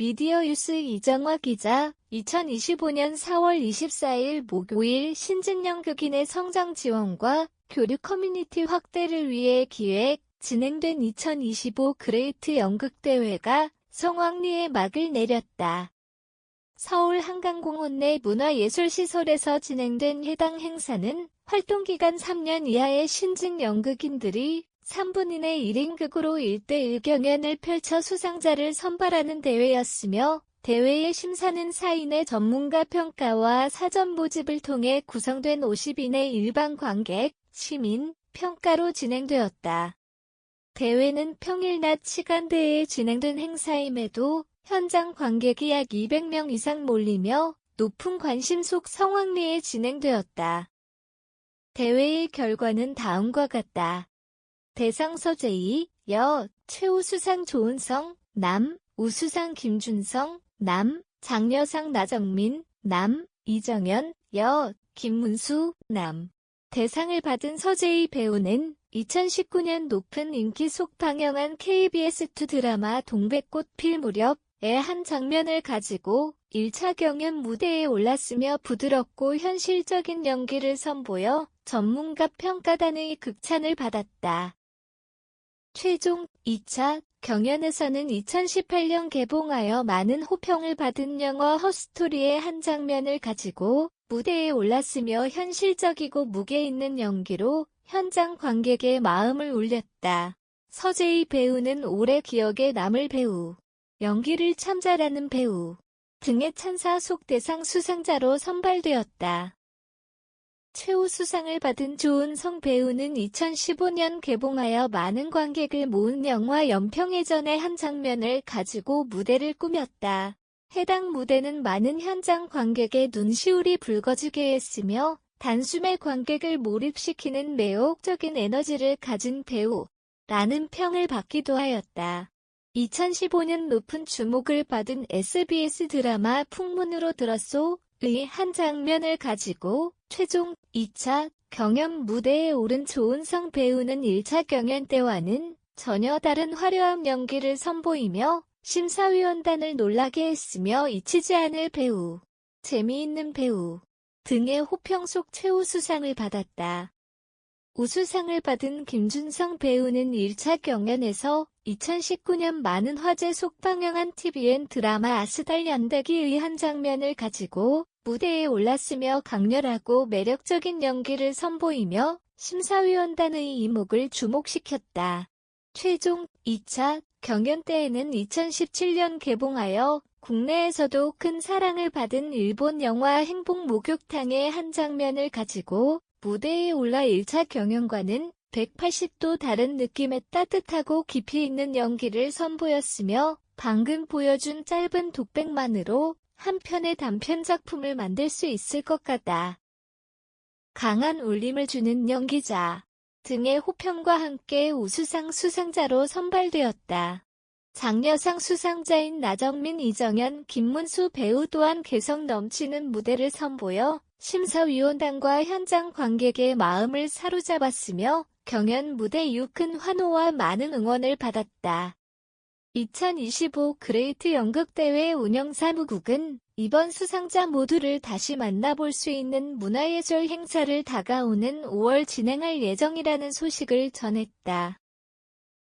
미디어유스 이정화 기자, 2025년 4월 24일 목요일 신진연극인의 성장 지원과 교류 커뮤니티 확대를 위해 기획, 진행된 2025 그레이트 연극대회가 성황리에 막을 내렸다. 서울 한강공원 내 문화예술시설에서 진행된 해당 행사는 활동기간 3년 이하의 신진 연극인들이 3분인의 1인극으로 1대1 경연을 펼쳐 수상자를 선발하는 대회였으며 대회의 심사는 4인의 전문가 평가와 사전 모집을 통해 구성된 50인의 일반 관객, 시민, 평가로 진행되었다. 대회는 평일 낮 시간대에 진행된 행사임에도 현장 관객이 약 200명 이상 몰리며 높은 관심 속 성황리에 진행되었다. 대회의 결과는 다음과 같다. 대상 서재희, 여, 최우수상 조은성, 남, 우수상 김준성, 남, 장려상 나정민, 남, 이정현, 여, 김문수, 남. 대상을 받은 서재희 배우는 2019년 높은 인기 속 방영한 KBS2 드라마 동백꽃 필 무렵의 한 장면을 가지고 1차 경연 무대에 올랐으며 부드럽고 현실적인 연기를 선보여 전문가 평가단의 극찬을 받았다. 최종 2차 경연에서는 2018년 개봉하여 많은 호평을 받은 영화 허스토리의 한 장면을 가지고 무대에 올랐으며 현실적이고 무게 있는 연기로 현장 관객의 마음을 울렸다. 서재희 배우는 올해 기억에 남을 배우, 연기를 참 잘하는 배우 등의 찬사 속 대상 수상자로 선발되었다. 최우 수상을 받은 조은성 배우는 2015년 개봉하여 많은 관객을 모은 영화 연평해전의 한 장면을 가지고 무대를 꾸몄다. 해당 무대는 많은 현장 관객의 눈시울이 붉어지게 했으며 단숨에 관객을 몰입시키는 매혹적인 에너지를 가진 배우라는 평을 받기도 하였다. 2015년 높은 주목을 받은 SBS 드라마 풍문으로 들었소 의한 장면을 가지고 최종 2차 경연 무대에 오른 조은성 배우는 1차 경연 때와는 전혀 다른 화려한 연기를 선보이며 심사위원단을 놀라게 했으며 잊히지 않을 배우, 재미있는 배우 등의 호평 속 최우수상을 받았다. 우수상을 받은 김준성 배우는 1차 경연에서 2019년 많은 화제 속 방영한 TVN 드라마 아스달 연대기의 한 장면을 가지고 무대에 올랐으며 강렬하고 매력적인 연기를 선보이며 심사위원단의 이목을 주목시켰다. 최종 2차 경연 때에는 2017년 개봉하여 국내에서도 큰 사랑을 받은 일본 영화 행복 목욕탕의 한 장면을 가지고 무대에 올라 1차 경연과는 180도 다른 느낌의 따뜻하고 깊이 있는 연기를 선보였으며 방금 보여준 짧은 독백만으로 한 편의 단편 작품을 만들 수 있을 것 같다. 강한 울림을 주는 연기자 등의 호평과 함께 우수상 수상자로 선발되었다. 장려상 수상자인 나정민, 이정현, 김문수 배우 또한 개성 넘치는 무대를 선보여 심사위원단과 현장 관객의 마음을 사로잡았으며 경연 무대 이후 큰 환호와 많은 응원을 받았다. 2025 그레이트 연극대회 운영사무국은 이번 수상자 모두를 다시 만나볼 수 있는 문화예술 행사를 다가오는 5월 진행할 예정이라는 소식을 전했다.